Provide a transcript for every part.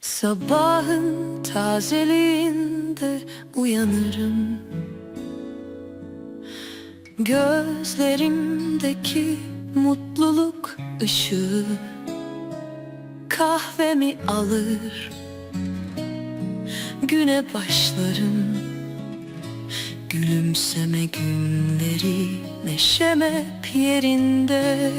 Sabahın tazeliğinde uyanırım. Gözlerimdeki mutluluk ışığı Kahvemi alır. Güne başlarım. Gülümseme günleri Neşem hep yerinde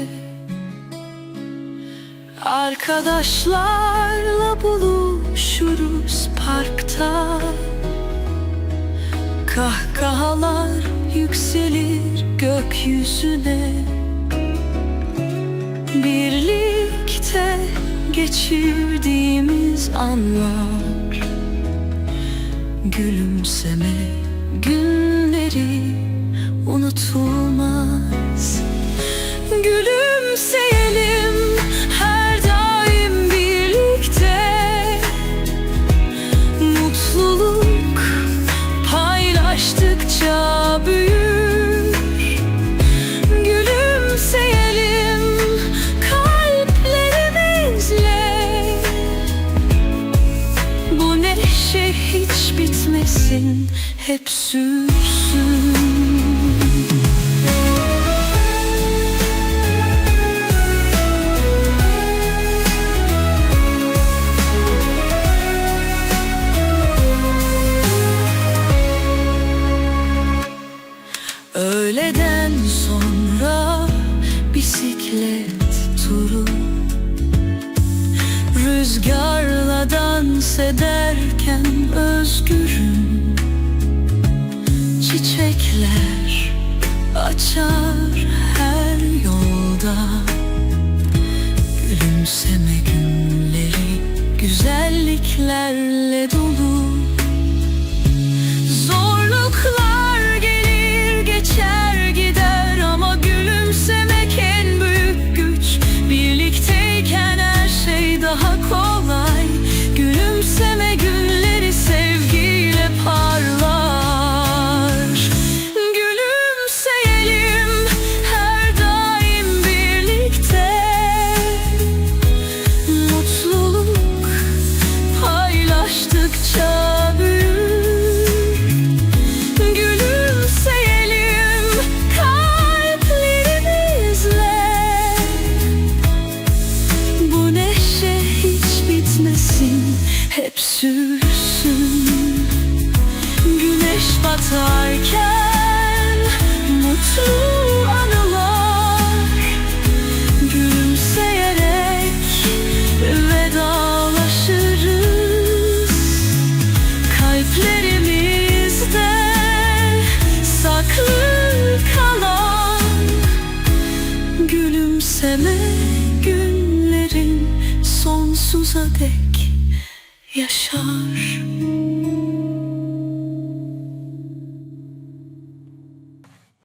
Arkadaşlarla buluşuruz parkta. Kahkahalar yükselir gökyüzüne. Birlikte geçirdiğimiz anlar. Gülümseme günleri Bu neşe hiç bitmesin hep sürsün. Öğleden sonra bisiklet turu Dans ederken özgürüm. Çiçekler açar her yolda. Gülümseme günleri güzelliklerle dolu. Zorluklar gelir geçer gider ama gülümsemek en büyük güç. Birlikteyken her şey daha kolay bitmesin hep sürsün. Güneş batarken mutlu anılar Gülümseyerek vedalaşırız. Kalplerimizde saklı kalan Gülümseme günlerin sonsuza dek yaşar